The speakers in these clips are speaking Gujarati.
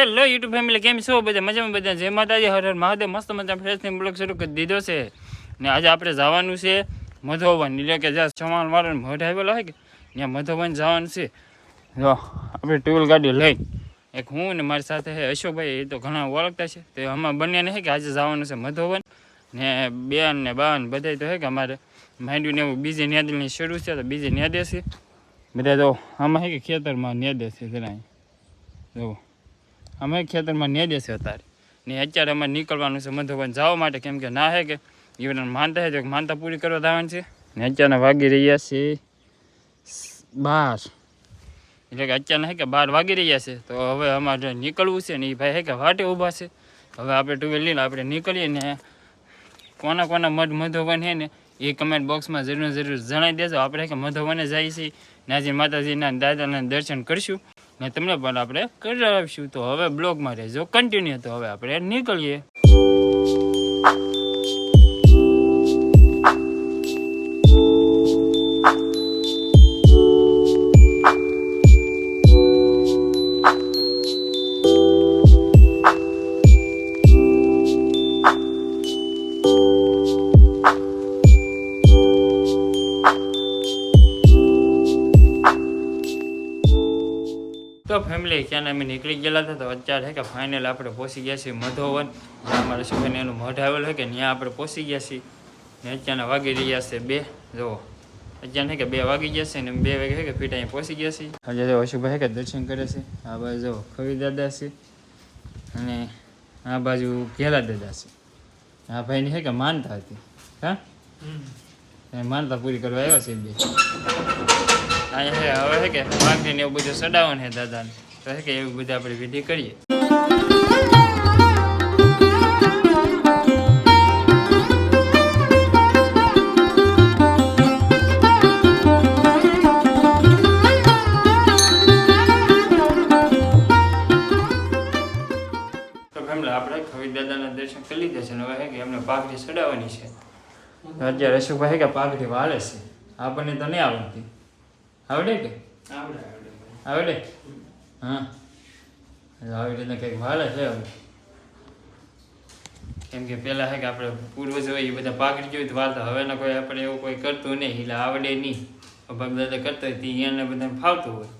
હેલો યુટ્યુબ ફેમિલી કેમ છો? બધા મજામાં, બધા જય માતાજી, હર હર મહાદેવ, મસ્ત મજા ફ્રેશની બ્લોગ શરૂ કરી દીધો છે. ને આજે આપણે જવાનું છે મધોવન. એટલે કે જ્યાં સમાન વાળો મઢ આવેલો હોય કે, ત્યાં મધોવન જવાનું છે. જો, આપણે ટુ ગાડી લઈ. એક હું ને મારી સાથે હે અશોકભાઈ, એ તો ઘણા ઓળખતા છે. તો આમાં બંનેને હે કે આજે જવાનું છે મધોવન. ને બેન ને બાન બધા તો હે કે અમારે માંડ્યું ને એવું બીજી ન્યાદની શરૂ છે, તો બીજી ન્યાદે છે. બધા તો આમાં હે કે ખેતરમાં ન્યાદે છે જરા જુઓ અમે ખેતરમાં ને દેશે અત્યારે. ને અત્યારે અમારે નીકળવાનું છે મધુબન જવા માટે, કેમ કે ના હે કે. ઈવન માનતા હે તો માનતા પૂરી કરવા જવાનું છે. ને અત્યારે વાગી રહ્યા છે બાર. એટલે કે અત્યારે હે કે બાર વાગી રહ્યા છે. તો હવે અમારે નીકળવું છે ને એ ભાઈ હે કે વાટે ઊભા છે. હવે આપણે ટુ વ્હીલ લઈને આપણે નીકળીએ ને કોના કોના મધ મધોવન છે ને એ કમેન્ટ બોક્સમાં જરૂર જરૂર જણાવી દેજો. આપણે કે મધુવને જઈએ છીએ નાજી માતાજીના દાદાના દર્શન કરીશું. તમને પણ આપણે કરાવીશું. તો હવે બ્લોગમાં રહેજો. કન્ટિન્યુ તો હવે આપણે નીકળીએ. તો ફેમિલી ક્યાં અમે નીકળી ગયેલા હતા તો અત્યારે છે કે ફાઇનલ આપણે પહોંચી ગયા છીએ મધોવન. જ્યાં અમારે શું એનું મઢ આવેલું છે કે ત્યાં આપણે પહોંચી ગયા છીએ. ને અત્યારના વાગી રહ્યા છે બે. જુઓ. અત્યારે કે બે વાગી ગયા છે ને બે વાગે છે કે ફીટ અહીં પહોંચી ગયા છીએ. આજે જો અશુભાઈ કે દર્શન કરે છે. આ બાજુ જુઓ ખવી દાદા છે અને આ બાજુ ઘેલા દાદા છે. આ ભાઈની છે કે માનતા હતી. હા? માનતા પૂરી કરવા આવ્યા છે બે. અહીંયા હવે છે કે ને એવું બધું સડાવવાનું છે દાદાને. તો છે કે એવું બધું આપણે વિધિ કરીએ. આપણે ખવી દાદાના દર્શન કરી લીધા છે એમને પાઘડી સડાવવાની છે. અત્યારે અશોકભાઈ કે પાઘડી વાળે છે. આપણને તો નહીં આવડતી. આવડે કે? આવડે હા. આવી રીતના કંઈક વાળે છે હવે. કેમ કે પહેલાં છે કે આપણે પૂર્વજ એ બધા પાકડી જોયું તો વાળતા હવેના કોઈ આપણે એવું કોઈ કરતું નહીં એટલે આવડે નહીં. ભગદાદા કરતા હોય તે એને બધાને ફાવતું હોય.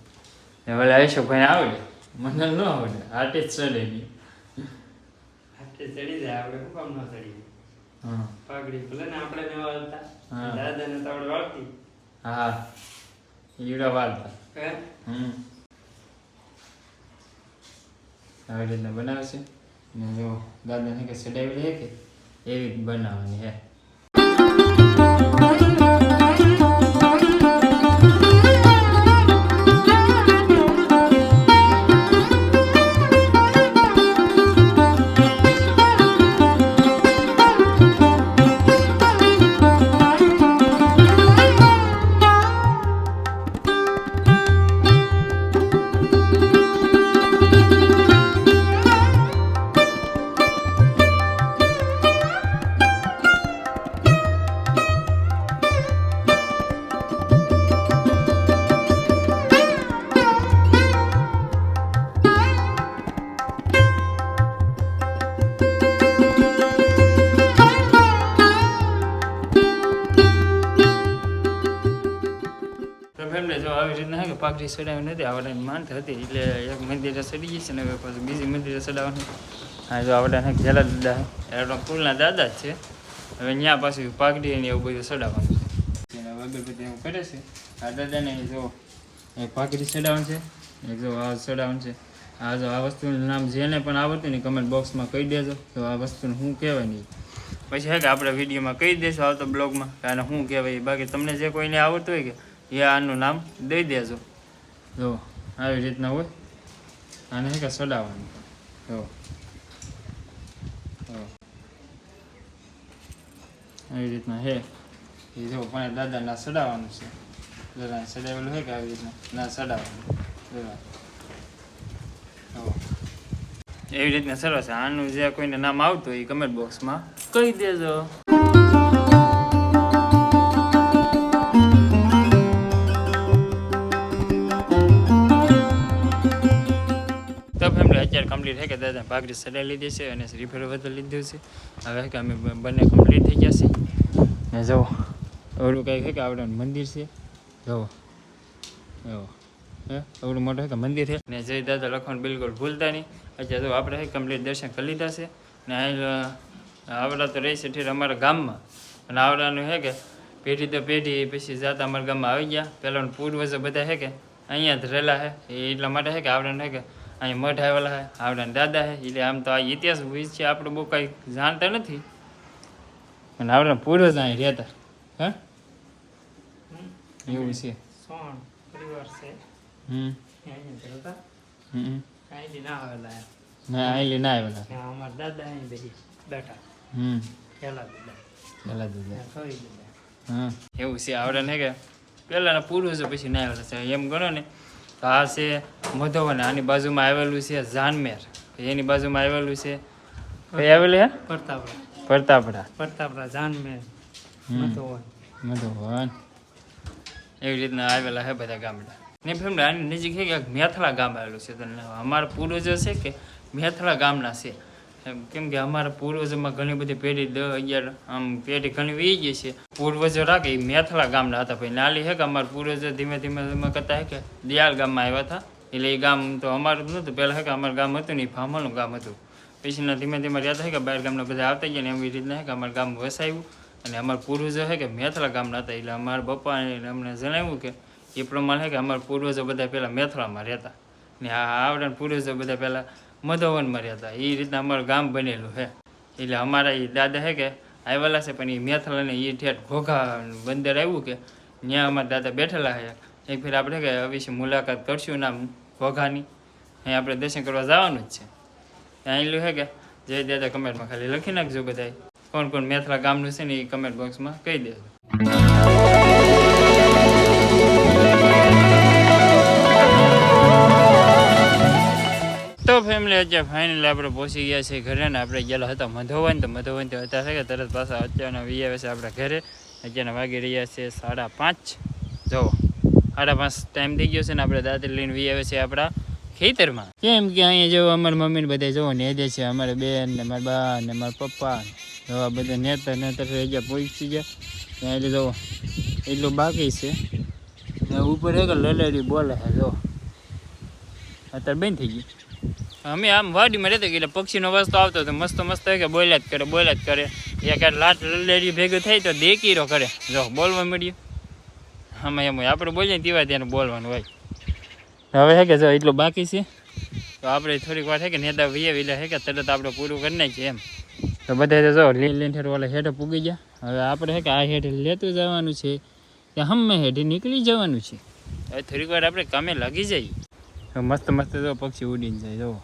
ને વળે આવીશું ભાઈ આવડે. મને ન આવડે. હાટે જ ચડે નહીં ચડી જાય. આપણે શું કામ ન ચડી હા. પાઘડી ભલે ને આપણે ન વાળતા હા. દાદાને તો આપણે વાળતી હા. ઈવડા વાળતા? હમ આવી રીતના બનાવશે ને જો દાદાને કે સડાવી છે કે એવી બનાવવાની હે ફેમિલી જો આવી રીતના કે પાઘડી ચડાવી નથી આવડે માનતા હતી. એટલે એક મંદિરે ચડી ગઈ છે ને હવે પાછું બીજી મંદિરે ચડાવવાની. હા, જો આવડે ઘેલા દાદા એનો કુલના દાદા જ છે. હવે ત્યાં પાછું પાઘડી ને એવું બધું ચડાવવાનું છે. વગર એવું કરે છે. આ દાદાને જો એ પાઘડી ચડાવવાનું છે. એક જો આ ચડાવવાનું છે. આ જો આ વસ્તુનું નામ જેને પણ આવડતું ને કમેન્ટ બોક્સમાં કહી દેજો. તો આ વસ્તુનું શું કહેવાય નહીં પછી હે કે આપણે વિડીયોમાં કહી દઈશું આવતો બ્લોગમાં કે આને શું કહેવાય બાકી તમને જે કોઈને આવડતું હોય કે એ આનું નામ દઈ દેજો. જો, આવી રીતના હોય. આને છે કે સડાવવાનું? જો. આવી રીતના હે. એ જો, પણ દાદાના સડાવવાનું છે. જરા સડાવેલું છે કે આવી રીતના? ના, સડાવવાનું. જરા એવી રીતના સરસ આનું જે કોઈને નામ આવતું હોય એ કમેન્ટ બોક્સમાં કહી દેજો. તો ફેમિલી અત્યારે કમ્પ્લીટ લીધી છે અને રિફેર વધુ લીધું છે. હવે કે અમે બંને કમ્પ્લીટ થઈ ગયા છે ને જુઓ એવડું કંઈક છે કે આવડે મંદિર છે? જુઓ જુઓ, હે? એવડું મોટું કે મંદિર છે? ને જય દાદા લખવાનું બિલકુલ ભૂલતા નહીં. અત્યારે જો આપણે કમ્પ્લીટ દર્શન કરી લીધા છે. ને આવડા તો રહી છે અમારા ગામમાં. અને આવડાનું છે કે પેઢી તો પેઢી, પછી જાતા અમારા ગામમાં આવી ગયા. પહેલાં પૂર્વજો બધા છે કે અહીંયા જ રહેલા છે એટલા માટે છે કે આવડાને કે અહીંયા મઠ આવેલા હે આવડાના દાદા હે એટલે આમ તો આ ઇતિહાસ વિશે આપણે બહુ કાંઈ જાણતા નથી. અને આવડાના પૂર્વજ અહીં રહેતા હા? એવું છે. સોણ પરિવાર છે. હમ. હમ અહીંથી ના આવેલા. ના આઈલી ના આવેલા. અમારા દાદા અહીં બેઠા. હમ. પહેલા દાદા. ફરી દાદા. હા. એવું છે આવડે ને કે પહેલાંના પૂર્વજો પછી ના આવેલા છે. એમ ગણો ને તો આ છે મધોવન આની બાજુમાં આવેલું છે જાનમેર. એની બાજુમાં આવેલું છે કઈ આવેલું હે પરતાપડા પરતાપડા પરતાપડા જાનમેર હમ. મધોવન. એવી રીતના આવેલા છે બધા ગામડા. ને ફેમડા આની નજીક છે કે મેથલા ગામ આવેલું છે. તો અમારા પૂર્વજો છે કે મેથલા ગામના છે. કેમ કે અમારા પૂર્વજોમાં ઘણી બધી પેઢી દસ અગિયાર, આમ પેઢી ઘણી વી ગઈ છે. પૂર્વજો રાખે એ મેથલા ગામના હતા ભાઈ. નાલી છે કે અમારા પૂર્વજો ધીમે ધીમે ધીમે કરતા હે કે દિયાળ ગામમાં આવ્યા હતા. એટલે એ ગામ તો અમારું નતું. પહેલાં હે કે અમારું ગામ હતું ને એ ફામલનું ગામ હતું. પછીના ધીમે ધીમે રહેતા છે કે બહાર ગામના બધા આવતા ગયા ને એવી રીતના હે કે અમારું ગામ વસાયું. અને અમારા પૂર્વજો છે કે મેથલા ગામના હતા. એટલે અમારા પપ્પાએ અમને જણાવ્યું કે એ પ્રમાણે હે કે અમારા પૂર્વજો બધા પહેલાં મેથલામાં રહેતા. ને આ આવડે પૂર્વજો બધા પહેલાં મધોવનમાં રહેતા એ રીતના અમારું ગામ બનેલું છે. એટલે અમારા એ દાદા છે કે આવેલા છે, પણ એ મેથલાને એ ઠેઠ ઘોઘા બંદર આવ્યું કે ત્યાં અમારા દાદા બેઠેલા છે એક ફેર આપણે કે વિશે મુલાકાત કરશું નામ ઘોઘાની. અહીં આપણે દર્શન કરવા જવાનું જ છે. એટલું છે કે, જય દાદા કમેન્ટમાં ખાલી લખી નાખજો બધા કોણ કોણ મેથલા ગામનું છે ને એ કમેન્ટ બોક્સમાં કહી દેજો. તો ફેમિલી અત્યારે ફાઇનલી આપણે પહોંચી ગયા છે ઘરે ને આપણે ગયેલા હતા મધોવન, તો મધોવન તો હતા કે તરત પાછા અત્યારના વી આવે છે આપણા ઘરે અત્યારના વાગી રહ્યા છે સાડા પાંચ. જુઓ સાડા પાંચ ટાઈમ થઈ ગયો છે ને આપણે દાદર લઈને વી આવે છે આપણા ખેતરમાં. કેમ કે અહીંયા જો અમારી મમ્મીને બધા જોવો ને દે છે અમારે બેન ને મારા બા ને મારા પપ્પા ને આ બધા નેતા નેતર થઈ ગયા પહોંચી ગયા. ત્યાં એટલે જુઓ એટલું બાકી છે. ઉપર એક લલેડી બોલે છે, જો. અત્યારે બંધ થઈ ગયું. અમે આમ વાડીમાં રહેતા એટલે પક્ષીનો વસ્તુ આવતો હતો, મસ્ત મસ્ત કે બોલ્યા જ કરે, બોલ્યા જ કરે. એક આ લાટ લલેરી ભેગું થાય તો દેકીરો કરે. જો, બોલવા મળ્યું. આમાં એમ હોય, આપણે બોલીએ તેવા ત્યાં બોલવાનું હોય. હવે હે કે જો, એટલું બાકી છે. તો આપણે થોડીક વાર હે કે નેતા વીએ એટલે હે કે તરત આપણે પૂરું કરી નાખીએ એમ. તો બધા જો લીલ લીંઠેર વાળા હેઠે પૂગી ગયા. હવે આપણે હે કે આ હેઠે લેતું જવાનું છે કે હમે હેઠે નીકળી જવાનું છે. હવે થોડીક વાર આપણે કામે લાગી જઈએ. મસ્ત મસ્ત જો પક્ષી ઉડીને જાય, જો.